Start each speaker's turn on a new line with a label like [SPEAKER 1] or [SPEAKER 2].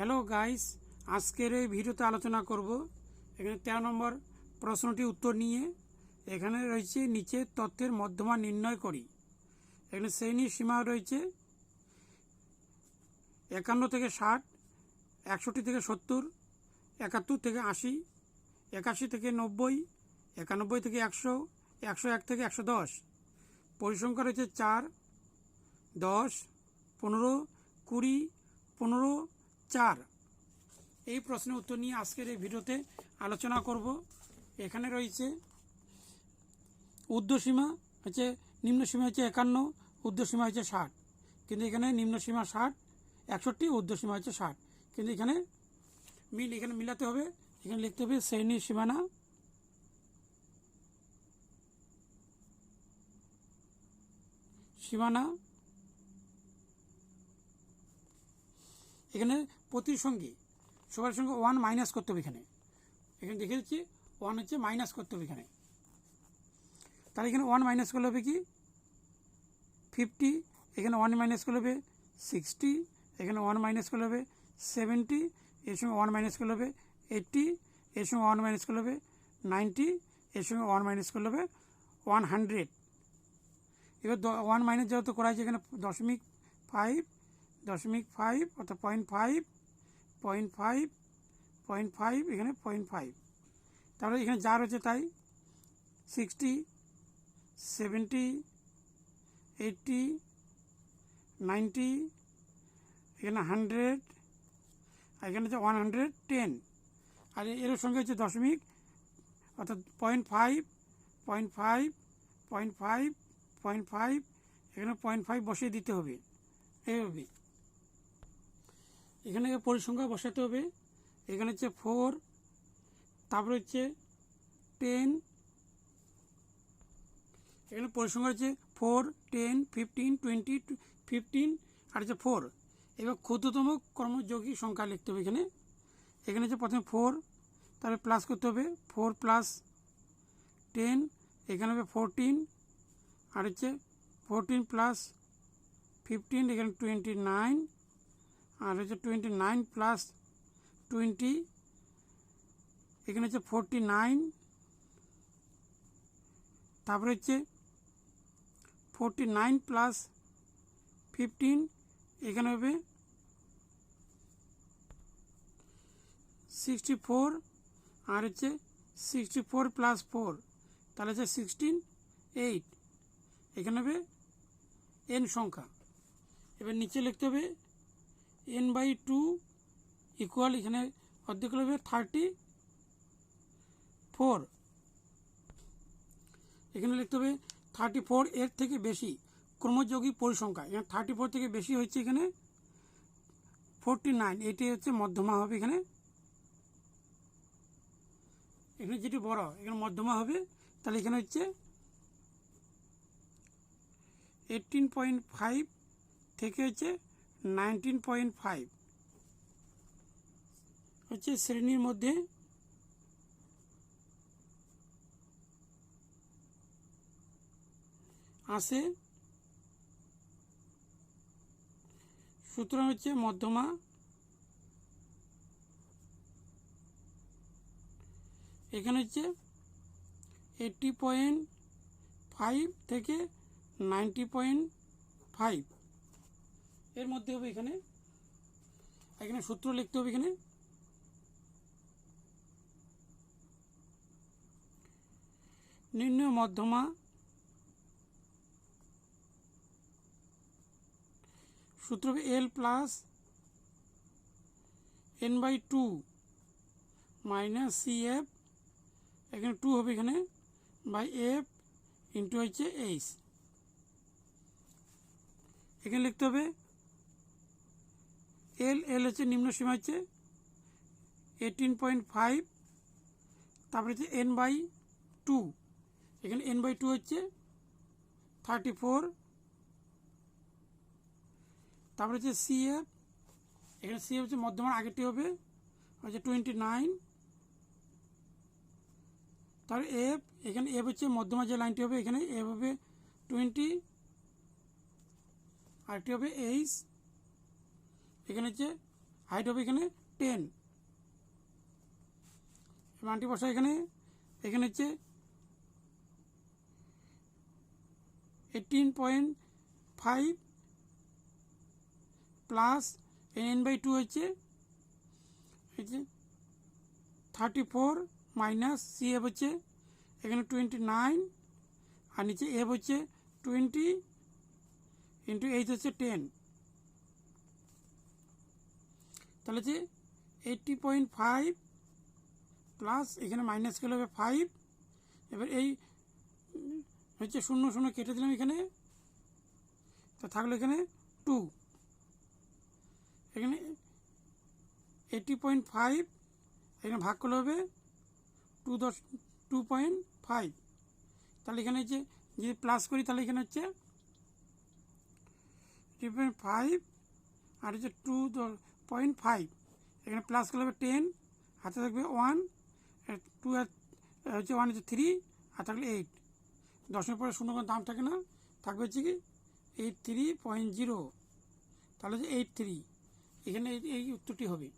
[SPEAKER 1] Hello guys, আজকের এই ভিডিওতে আলোচনা করব। এখানে তেরো নম্বর প্রশ্নটি উত্তর নিয়ে। এখানে রয়েছে নিচে তথ্যের মধ্যমা নির্ণয় করি। এখানে শ্রেণি সীমা রয়েছে একান্ন থেকে ষাট, একষট্টি থেকে সত্তর, একাত্তর থেকে আশি, একাশি থেকে নব্বই, একানব্বই থেকে একশো একশো এক থেকে একশো দশ। পরিসংখ্যা রয়েছে চার, দশ, পনেরো, কুড়ি, পনেরো চার? এই প্রশ্নের উত্তর নিয়ে আজকের এই ভিডিওতে আলোচনা করব। এখানে রয়েছে ঊর্ধ্বসীমা হচ্ছে নিম্নসীমা হচ্ছে একান্ন ঊর্ধ্বসীমা হচ্ছে ষাট। কিন্তু এখানে নিম্নসীমা ষাট, একষট্টি ঊর্ধ্বসীমা হচ্ছে ষাট। কিন্তু এখানে মিল, এখানে মিলাতে হবে, এখানে লিখতে হবে শ্রেণির সীমানা। সীমানা এখানে প্রতির সঙ্গে, সবার সঙ্গে ওয়ান মাইনাস করতে হবে এখানে। এখানে দেখে দিচ্ছি ওয়ান হচ্ছে মাইনাস করতে হবে এখানে। তাহলে এখানে ওয়ান মাইনাস করলে হবে কি? ফিফটি এখানে ওয়ান মাইনাস করলে হবে সিক্সটি এখানে ওয়ান মাইনাস করলে হবে সেভেন্টি এর সঙ্গে ওয়ান মাইনাস করলে হবে এইটটি এর সঙ্গে ওয়ান মাইনাস করলে হবে নাইনটি এর সঙ্গে ওয়ান মাইনাস করলে হবে ওয়ান হান্ড্রেড এবার ওয়ান মাইনাস যেহেতু করা হয়েছে এখানে দশমিক ফাইভ দশমিক ফাইভ অর্থাৎ point five point five point five এখানে পয়েন্ট ফাইভ তাহলে এখানে যা রয়েছে তাই? সিক্সটি সেভেন্টি এইটটি নাইনটি এখানে হান্ড্রেড আর এখানে হচ্ছে ওয়ান হান্ড্রেড টেন আর এর সঙ্গে হচ্ছে দশমিক, অর্থাৎ point five point five point five point five এখানে পয়েন্ট ফাইভ বসিয়ে দিতে হবে। এইভাবে এখানে পরিসংখ্যা বসাতে হবে, এখানে হচ্ছে ফোর তারপরে হচ্ছে টেন এখানে পরিসংখ্যা হচ্ছে four ten fifteen twenty fifteen আর হচ্ছে ফোর এবার ক্ষুদ্রতম কর্মযোগী সংখ্যা লিখতে হবে এখানে। এখানে হচ্ছে প্রথমে ফোর তারপরে প্লাস করতে হবে ফোর প্লাস টেন এখানে হবে ফোরটিন আর হচ্ছে ফোরটিন প্লাস ফিফটিন এখানে টোয়েন্টি নাইন আর হচ্ছে টোয়েন্টি নাইন প্লাস টোয়েন্টি এখানে হচ্ছে ফোরটি নাইন তারপরে হচ্ছে ফোরটি নাইন প্লাস ফিফটিন এখানে হবে সিক্সটি ফোর আর হচ্ছে সিক্সটি ফোর প্লাস ফোর তাহলে হচ্ছে সিক্সটিন এইট এখানে হবে এন সংখ্যা। এবার নিচে লিখতে হবে এন বাই টু ইকুয়াল এখানে অর্ধেক হবে থার্টি ফোর এখানে লিখতে হবে থার্টি ফোর এর থেকে বেশি, ক্রমযোগী পরিসংখ্যা। এখানে থার্টি ফোর থেকে বেশি হচ্ছে এখানে ফোরটি নাইন এটি হচ্ছে মধ্যমা হবে এখানে। এখানে যেটি বড়, এখানে মধ্যমা হবে, তাহলে এখানে হচ্ছে এইটিন পয়েন্ট ফাইভ থেকে হচ্ছে নাইনটিন পয়েন্ট ফাইভ। হচ্ছে শ্রেণির মধ্যে আসে সুতরাং হচ্ছে মধ্যমা এখানে হচ্ছে এইটটি পয়েন্ট ফাইভ থেকে নাইনটি পয়েন্ট ফাইভ। এর মধ্যে হবে এখানে। এখানে সূত্র লিখতে হবে এখানে। নির্ণয় মধ্যমা সূত্র হবে L plus N by two minus C F এখানে টু হবে এখানে বাই এফ ইন্টু হচ্ছে এইচ এখানে লিখতে হবে এল এল হচ্ছে নিম্ন সীমা হচ্ছে এইটিন পয়েন্ট ফাইভ তারপরে হচ্ছে এন বাই টু এখানে এন বাই টু হচ্ছে থার্টি ফোর তারপরে হচ্ছে সি এফ এখানে সি এফ হচ্ছে মধ্যমান, আগেরটি হবে হচ্ছে টোয়েন্টি নাইন তারপরে এফ এখানে এফ হচ্ছে মধ্যমা যে লাইনটি হবে এখানে এফ হবে টোয়েন্টি আরেকটি হবে এইচ এখানে হচ্ছে হাইট হবে এখানে টেন মানটি বসা এখানে এখানে হচ্ছে eighteen point five plus N by two হচ্ছে thirty four minus C F হচ্ছে, এখানে টোয়েন্টি নাইন আর নিচে এফ হচ্ছে টোয়েন্টি ইন্টু এইচ হচ্ছে টেন তাহলে যে এইটটি পয়েন্ট ফাইভ প্লাস এখানে মাইনাস গেলে হবে ফাইভ এবার এই হচ্ছে শূন্য শূন্য কেটে দিলাম এখানে। তো থাকল এখানে টু এখানে এইটটি পয়েন্ট ফাইভ এখানে ভাগ করলে হবে টু দশ টু পয়েন্ট ফাইভ তাহলে এখানে হচ্ছে যদি প্লাস করি তাহলে এখানে হচ্ছে টু পয়েন্ট ফাইভ আর হচ্ছে টু পয়েন্ট ফাইভ এখানে প্লাস করলে হবে টেন হাতে থাকবে ওয়ান টু হচ্ছে ওয়ান হচ্ছে থ্রি আর থাকলে এইট দশের পরে শূন্য কোনো দাম থাকে না, থাকবে হচ্ছে কি এইট থ্রি পয়েন্ট জিরো তাহলে হচ্ছে এইট থ্রি এখানে এই- এই উত্তরটি হবে।